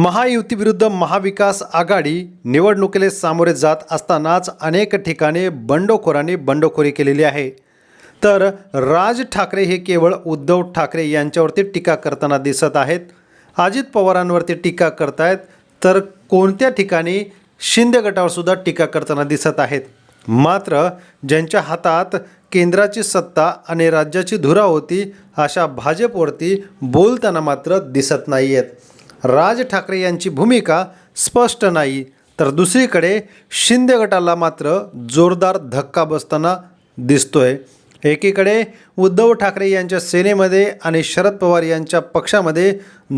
महायुतीविरुद्ध महाविकास आघाडी निवडणुकीला सामोरे जात असतानाच अनेक ठिकाणी बंडखोरांनी बंडखोरी केलेली आहे. तर राज ठाकरे हे केवळ उद्धव ठाकरे यांच्यावरती टीका करताना दिसत आहेत. अजित पवारांवरती टीका करतायत. तर कोणत्या ठिकाणी शिंदे गटावर सुद्धा टीका करताना दिसत आहेत. मात्र ज्यांच्या हातात केंद्राची सत्ता आणि राज्याची धुरा होती अशा भाजपवरती बोलताना मात्र दिसत नाही आहेत राज ठाकरे यांची भूमिका स्पष्ट नाही तर दुसरीकडे शिंदे गटाला मात्र जोरदार धक्का बसताना दिसतोय. एकीकडे उद्धव ठाकरे यांच्या सेनेमध्ये आणि शरद पवार यांच्या पक्षामध्ये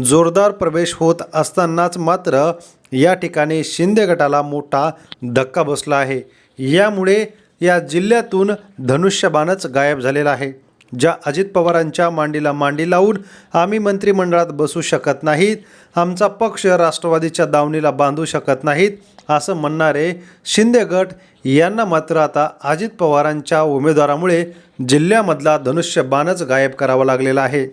जोरदार प्रवेश होत असतानाच मात्र या ठिकाणी शिंदे गटाला मोठा धक्का बसला आहे. यामुळे या जिल्ह्यातून धनुष्यबाणच गायब झालेला आहे. ज्या अजित पवारांच्या मांडीला मांडी लावून आम्ही मंत्रिमंडळात बसू शकत नाहीत आमचा पक्ष राष्ट्रवादीच्या दावणीला बांधू शकत नाहीत असं म्हणणारे शिंदे गट यांना मात्र आता अजित पवारांच्या उमेदवारामुळे जिल्ह्यामधला धनुष्यबाणच गायब करावा लागलेला आहे.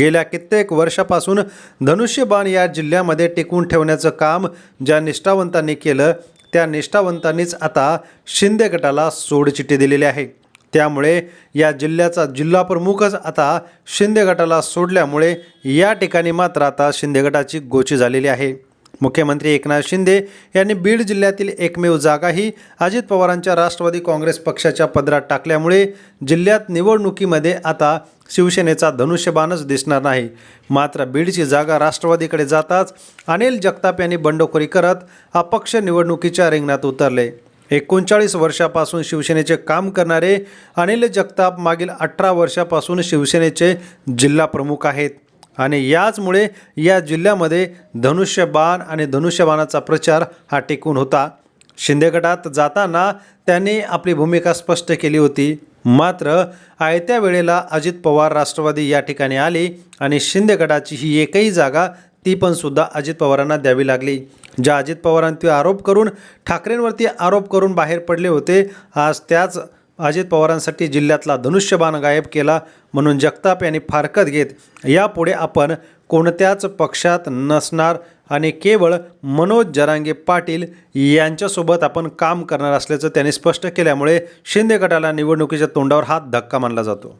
गेल्या कित्येक वर्षापासून धनुष्यबाण या जिल्ह्यामध्ये टिकवून ठेवण्याचं काम ज्या निष्ठावंतांनी केलं त्या निष्ठावंतांनीच आता शिंदे गटाला सोडचिठ्ठी दिलेली आहे. त्यामुळे या जिल्ह्याचा जिल्हाप्रमुखच आता शिंदे गटाला सोडल्यामुळे या ठिकाणी मात्र आता शिंदे गटाची गोची झालेली आहे. मुख्यमंत्री एकनाथ शिंदे यांनी बीड जिल्ह्यातील एकमेव जागाही अजित पवारांच्या राष्ट्रवादी काँग्रेस पक्षाच्या पदरात टाकल्यामुळे जिल्ह्यात निवडणुकीमध्ये आता शिवसेनेचा धनुष्यबाणच दिसणार नाही. मात्र बीडची जागा राष्ट्रवादीकडे जाताच अनिल जगताप यांनी बंडखोरी करत अपक्ष निवडणुकीच्या रिंगणात उतरले. एकोणचाळीस वर्षापासून शिवसेनेचे काम करणारे अनिल जगताप मागील अठरा वर्षापासून शिवसेनेचे जिल्हा प्रमुख आहेत. आणि याचमुळे या जिल्ह्यामध्ये धनुष्यबाण आणि धनुष्यबाणाचा प्रचार हा टिकून होता. शिंदे गटात जाताना त्यांनी आपली भूमिका स्पष्ट केली होती. मात्र आयत्या वेळेला अजित पवार राष्ट्रवादी या ठिकाणी आले आणि शिंदे गटाची ही एकही जागा ती पण सुद्धा अजित पवारांना द्यावी लागली. ज्या अजित पवारांती आरोप करून ठाकरेंवरती आरोप करून बाहेर पडले होते आज त्याच अजित पवारांसाठी जिल्ह्यातला धनुष्यबाण गायब केला म्हणून जगताप यांनी फारकत घेत यापुढे आपण कोणत्याच पक्षात नसणार आणि केवळ मनोज जरांगे पाटील यांच्यासोबत आपण काम करणार असल्याचं त्यांनी स्पष्ट केल्यामुळे शिंदे गटाला निवडणुकीच्या तोंडावर हात धक्का मानला जातो.